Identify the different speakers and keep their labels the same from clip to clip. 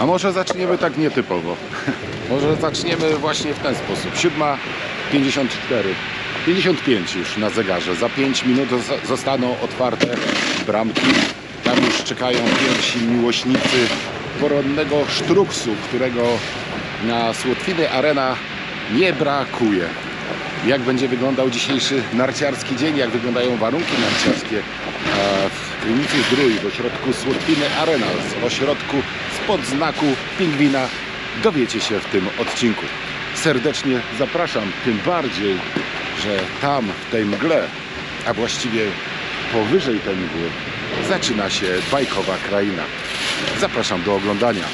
Speaker 1: A może zaczniemy tak nietypowo? może zaczniemy właśnie w ten sposób. 7.54. 55 już na zegarze. Za 5 minut zo- zostaną otwarte bramki. Tam już czekają pierwsi miłośnicy poronnego sztruksu, którego na Słotwiny Arena nie brakuje. Jak będzie wyglądał dzisiejszy narciarski dzień, jak wyglądają warunki narciarskie w Krynicy Zdrój, w ośrodku Słotwiny Arena, z ośrodku spod znaku pingwina, dowiecie się w tym odcinku. Serdecznie zapraszam, tym bardziej, że tam w tej mgle, a właściwie powyżej tej mgły, zaczyna się bajkowa kraina. Zapraszam do oglądania.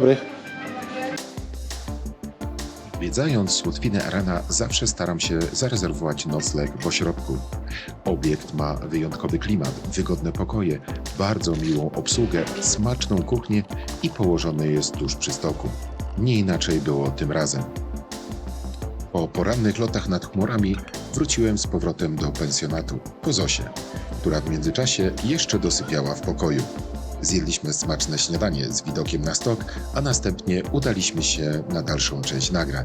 Speaker 1: Dobry.
Speaker 2: Odwiedzając Słotwinę Arena zawsze staram się zarezerwować nocleg w ośrodku. Obiekt ma wyjątkowy klimat, wygodne pokoje, bardzo miłą obsługę, smaczną kuchnię i położony jest tuż przy stoku. Nie inaczej było tym razem. Po porannych lotach nad chmurami wróciłem z powrotem do pensjonatu po Zosie, która w międzyczasie jeszcze dosypiała w pokoju. Zjedliśmy smaczne śniadanie z widokiem na stok, a następnie udaliśmy się na dalszą część nagrań.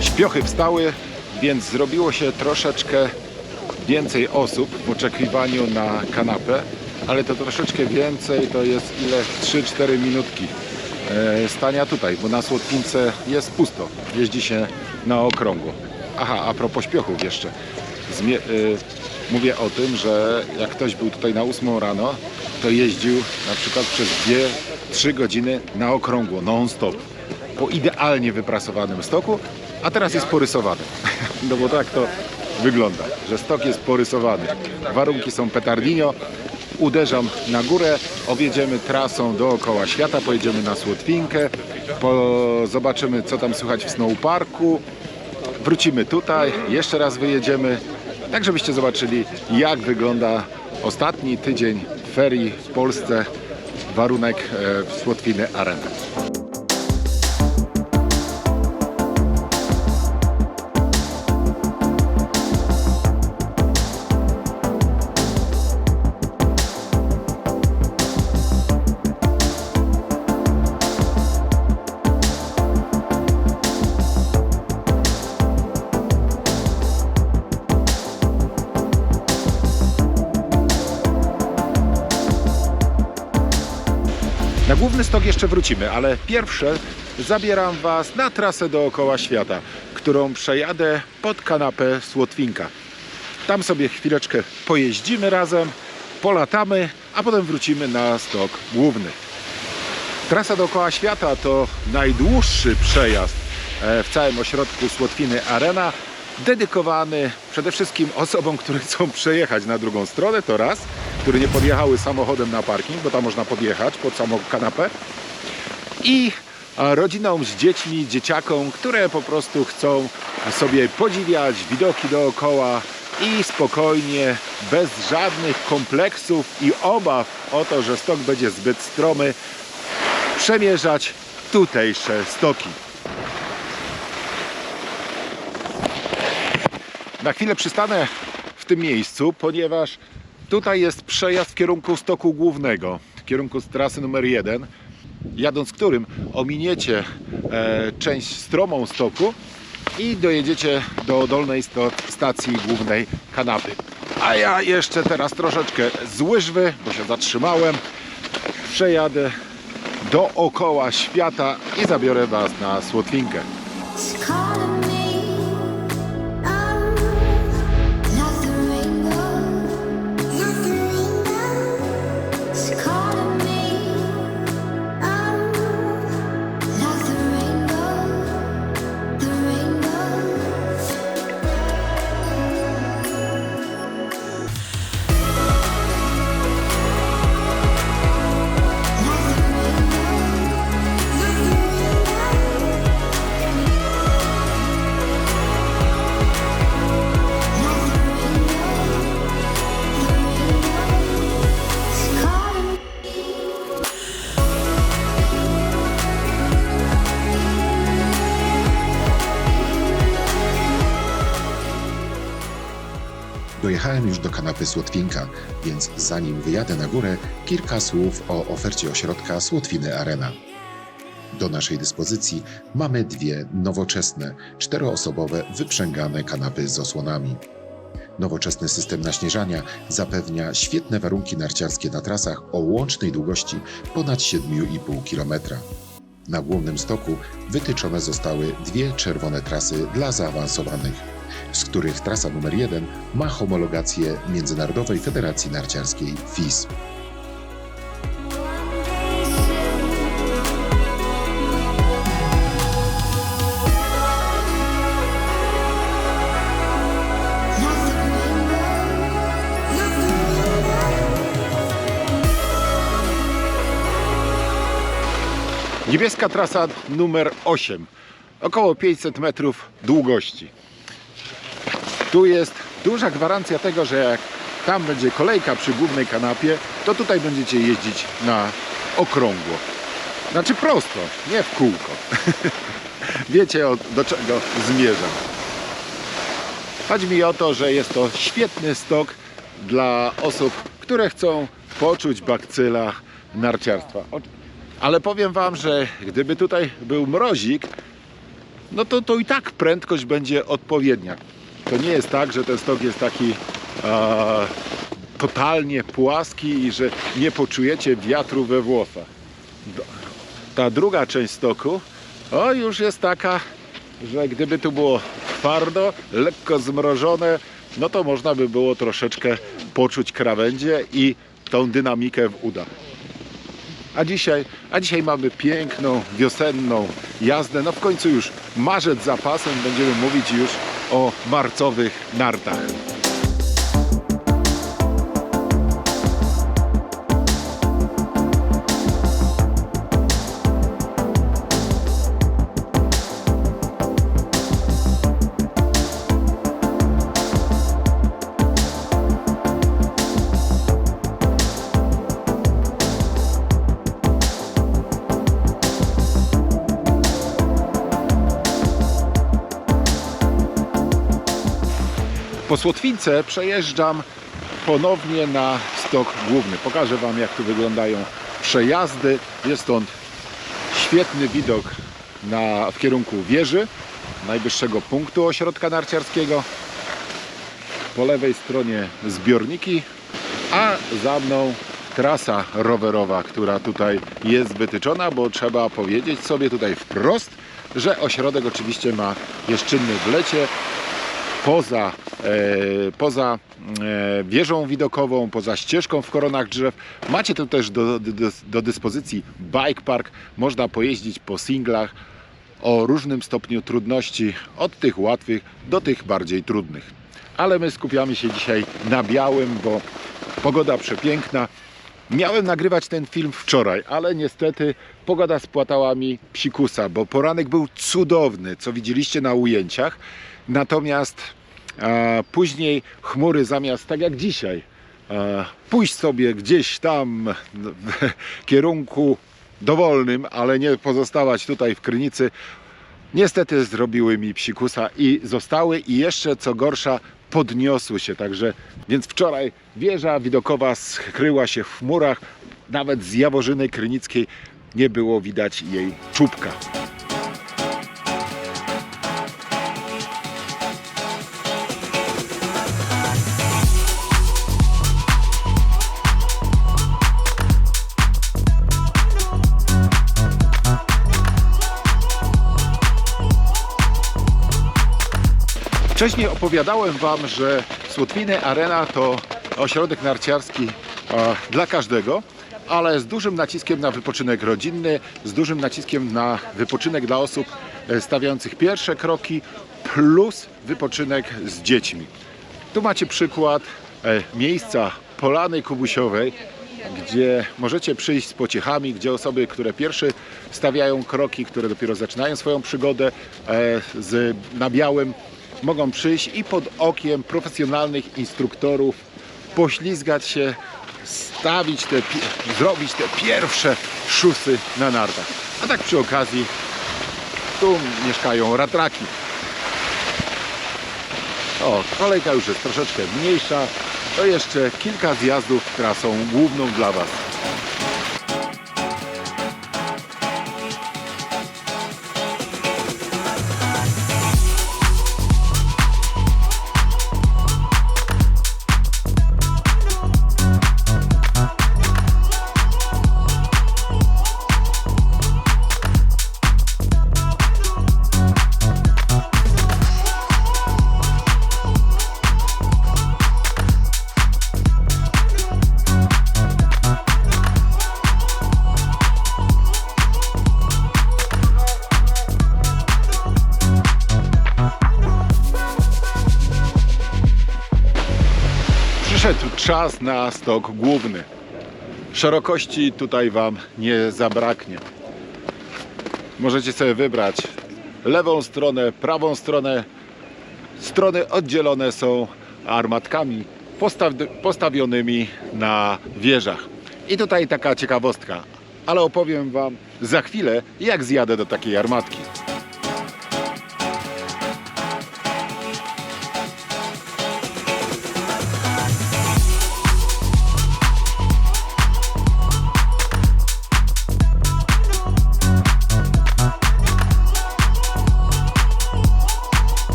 Speaker 1: Śpiochy wstały, więc zrobiło się troszeczkę więcej osób w oczekiwaniu na kanapę, ale to troszeczkę więcej to jest ile? 3-4 minutki stania tutaj, bo na Słotwince jest pusto. Jeździ się na okrągło. Aha, a propos śpiochów jeszcze. Zmie- y, mówię o tym, że jak ktoś był tutaj na 8 rano, to jeździł na przykład przez 2-3 godziny na okrągło, non-stop po idealnie wyprasowanym stoku, a teraz jest porysowany. No bo tak to wygląda, że stok jest porysowany. Warunki są petardinio. Uderzam na górę, objedziemy trasą dookoła świata, pojedziemy na Słotwinkę, po... zobaczymy co tam słychać w Snowparku, wrócimy tutaj, jeszcze raz wyjedziemy, tak żebyście zobaczyli jak wygląda ostatni tydzień ferii w Polsce, warunek e, w Słotwiny Arena. Główny stok jeszcze wrócimy, ale pierwsze zabieram Was na trasę dookoła świata, którą przejadę pod kanapę Słotwinka. Tam sobie chwileczkę pojeździmy razem, polatamy, a potem wrócimy na stok główny. Trasa dookoła świata to najdłuższy przejazd e, w całym ośrodku Słotwiny Arena, dedykowany przede wszystkim osobom, które chcą przejechać na drugą stronę, to raz, które nie podjechały samochodem na parking, bo tam można podjechać pod samą kanapę i rodzinom z dziećmi, dzieciakom, które po prostu chcą sobie podziwiać widoki dookoła i spokojnie, bez żadnych kompleksów i obaw o to, że stok będzie zbyt stromy, przemierzać tutejsze stoki. Na chwilę przystanę w tym miejscu, ponieważ tutaj jest przejazd w kierunku stoku głównego, w kierunku trasy numer 1, jadąc którym ominiecie e, część stromą stoku i dojedziecie do dolnej stacji głównej kanapy. A ja jeszcze teraz troszeczkę z łyżwy, bo się zatrzymałem, przejadę dookoła świata i zabiorę Was na Słotwinkę.
Speaker 2: Dojechałem już do kanapy Słotwinka, więc zanim wyjadę na górę, kilka słów o ofercie ośrodka Słotwiny Arena. Do naszej dyspozycji mamy dwie nowoczesne, czteroosobowe, wyprzęgane kanapy z osłonami. Nowoczesny system naśnieżania zapewnia świetne warunki narciarskie na trasach o łącznej długości ponad 7,5 km. Na głównym stoku wytyczone zostały dwie czerwone trasy dla zaawansowanych, z których trasa numer 1 ma homologację Międzynarodowej Federacji Narciarskiej FIS.
Speaker 1: Niebieska trasa numer 8, około 500 metrów długości. Tu jest duża gwarancja tego, że jak tam będzie kolejka przy głównej kanapie, to tutaj będziecie jeździć na okrągło. Znaczy prosto, nie w kółko. Wiecie do czego zmierzam. Chodzi mi o to, że jest to świetny stok dla osób, które chcą poczuć bakcyla narciarstwa. Ale powiem Wam, że gdyby tutaj był mrozik, no to, to i tak prędkość będzie odpowiednia. To nie jest tak, że ten stok jest taki e, totalnie płaski i że nie poczujecie wiatru we włosach. Ta druga część stoku o, już jest taka, że gdyby tu było twardo, lekko zmrożone, no to można by było troszeczkę poczuć krawędzie i tą dynamikę w udach. A dzisiaj, a dzisiaj mamy piękną, wiosenną jazdę. No w końcu już marzec za pasem, będziemy mówić już o marcowych nartach. Po Słotwince przejeżdżam ponownie na stok główny. Pokażę Wam jak tu wyglądają przejazdy. Jest stąd świetny widok na, w kierunku wieży, najwyższego punktu ośrodka narciarskiego. Po lewej stronie zbiorniki, a za mną trasa rowerowa, która tutaj jest wytyczona, bo trzeba powiedzieć sobie tutaj wprost, że ośrodek oczywiście ma jeszczynny w lecie, poza, e, poza e, wieżą widokową, poza ścieżką w koronach drzew. Macie tu też do, do, do dyspozycji bike park. Można pojeździć po singlach o różnym stopniu trudności, od tych łatwych do tych bardziej trudnych. Ale my skupiamy się dzisiaj na białym, bo pogoda przepiękna. Miałem nagrywać ten film wczoraj, ale niestety pogoda spłatała mi psikusa, bo poranek był cudowny, co widzieliście na ujęciach. Natomiast e, później chmury zamiast, tak jak dzisiaj, e, pójść sobie gdzieś tam w kierunku dowolnym, ale nie pozostawać tutaj w Krynicy, Niestety zrobiły mi psikusa i zostały i jeszcze co gorsza podniosły się, także więc wczoraj wieża widokowa skryła się w chmurach, nawet z Jaworzyny Krynickiej nie było widać jej czubka. Wcześniej opowiadałem Wam, że Słotwiny Arena to ośrodek narciarski dla każdego, ale z dużym naciskiem na wypoczynek rodzinny, z dużym naciskiem na wypoczynek dla osób e, stawiających pierwsze kroki, plus wypoczynek z dziećmi. Tu macie przykład e, miejsca Polany Kubusiowej, gdzie możecie przyjść z pociechami, gdzie osoby, które pierwsze stawiają kroki, które dopiero zaczynają swoją przygodę e, z, na białym, mogą przyjść i pod okiem profesjonalnych instruktorów poślizgać się, stawić te, zrobić te pierwsze szusy na nartach. A tak przy okazji tu mieszkają ratraki. O, kolejka już jest troszeczkę mniejsza. To jeszcze kilka zjazdów trasą główną dla Was. Czas na stok główny. Szerokości tutaj Wam nie zabraknie. Możecie sobie wybrać lewą stronę, prawą stronę. Strony oddzielone są armatkami postaw- postawionymi na wieżach. I tutaj taka ciekawostka, ale opowiem Wam za chwilę, jak zjadę do takiej armatki.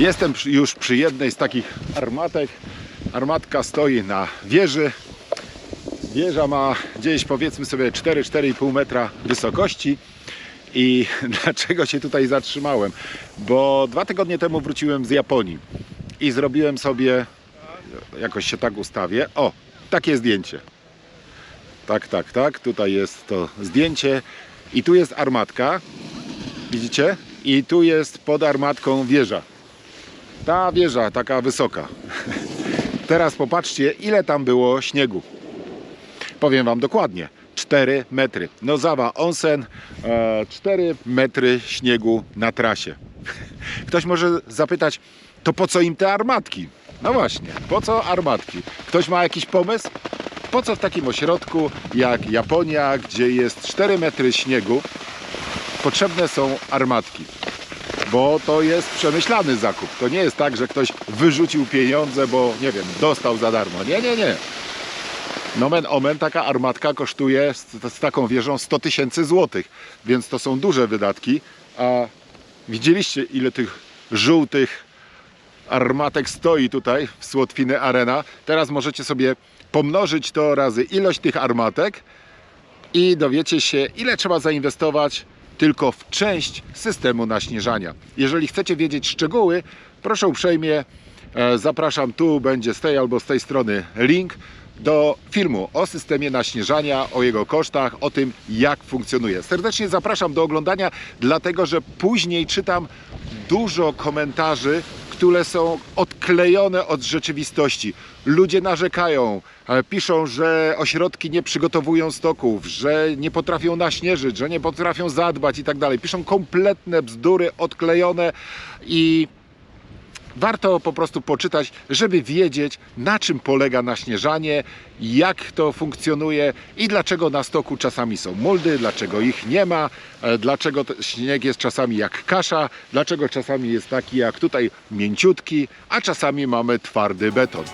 Speaker 1: Jestem już przy jednej z takich armatek. Armatka stoi na wieży. Wieża ma gdzieś powiedzmy sobie 4-4,5 metra wysokości. I dlaczego się tutaj zatrzymałem? Bo dwa tygodnie temu wróciłem z Japonii i zrobiłem sobie, jakoś się tak ustawię, o, takie zdjęcie. Tak, tak, tak, tutaj jest to zdjęcie i tu jest armatka, widzicie? I tu jest pod armatką wieża. Ta wieża taka wysoka. Teraz popatrzcie, ile tam było śniegu. Powiem Wam dokładnie. 4 metry. Nozawa Onsen, e, 4 metry śniegu na trasie. Ktoś może zapytać, to po co im te armatki? No właśnie, po co armatki? Ktoś ma jakiś pomysł? Po co w takim ośrodku jak Japonia, gdzie jest 4 metry śniegu, potrzebne są armatki? Bo to jest przemyślany zakup. To nie jest tak, że ktoś wyrzucił pieniądze, bo nie wiem, dostał za darmo. Nie, nie, nie. Nomen omen, taka armatka kosztuje z, z taką wieżą 100 tysięcy złotych, więc to są duże wydatki. A widzieliście, ile tych żółtych armatek stoi tutaj w Słotwiny Arena. Teraz możecie sobie pomnożyć to razy ilość tych armatek i dowiecie się, ile trzeba zainwestować tylko w część systemu naśnieżania. Jeżeli chcecie wiedzieć szczegóły, proszę uprzejmie, e, zapraszam tu, będzie z tej albo z tej strony link do filmu o systemie naśnieżania, o jego kosztach, o tym jak funkcjonuje. Serdecznie zapraszam do oglądania, dlatego że później czytam dużo komentarzy, które są odklejone od rzeczywistości. Ludzie narzekają, piszą, że ośrodki nie przygotowują stoków, że nie potrafią naśnieżyć, że nie potrafią zadbać i tak dalej. Piszą kompletne bzdury, odklejone i warto po prostu poczytać, żeby wiedzieć, na czym polega naśnieżanie, jak to funkcjonuje i dlaczego na stoku czasami są muldy, dlaczego ich nie ma, e, dlaczego śnieg jest czasami jak kasza, dlaczego czasami jest taki jak tutaj mięciutki, a czasami mamy twardy beton.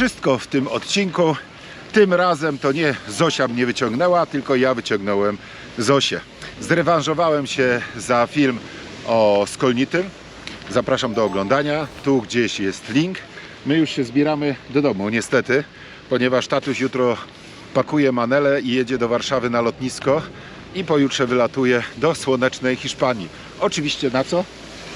Speaker 1: Wszystko w tym odcinku. Tym razem to nie Zosia mnie wyciągnęła, tylko ja wyciągnąłem Zosię. Zrewanżowałem się za film o Skolnitym. Zapraszam do oglądania. Tu gdzieś jest link. My już się zbieramy do domu, niestety, ponieważ tatuś jutro pakuje manele i jedzie do Warszawy na lotnisko i pojutrze wylatuje do słonecznej Hiszpanii. Oczywiście na co?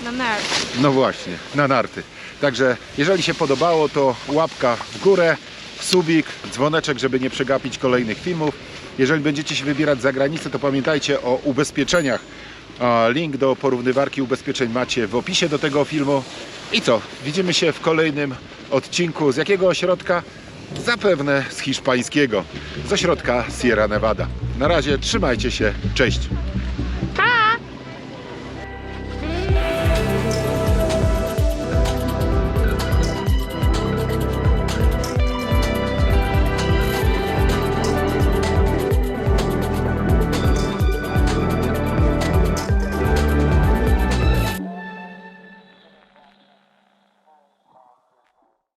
Speaker 3: Na nerd.
Speaker 1: No właśnie, na narty. Także jeżeli się podobało, to łapka w górę, subik, dzwoneczek, żeby nie przegapić kolejnych filmów. Jeżeli będziecie się wybierać za granicę, to pamiętajcie o ubezpieczeniach. Link do porównywarki ubezpieczeń macie w opisie do tego filmu. I co? Widzimy się w kolejnym odcinku. Z jakiego ośrodka? Zapewne z hiszpańskiego. Z ośrodka Sierra Nevada. Na razie trzymajcie się. Cześć.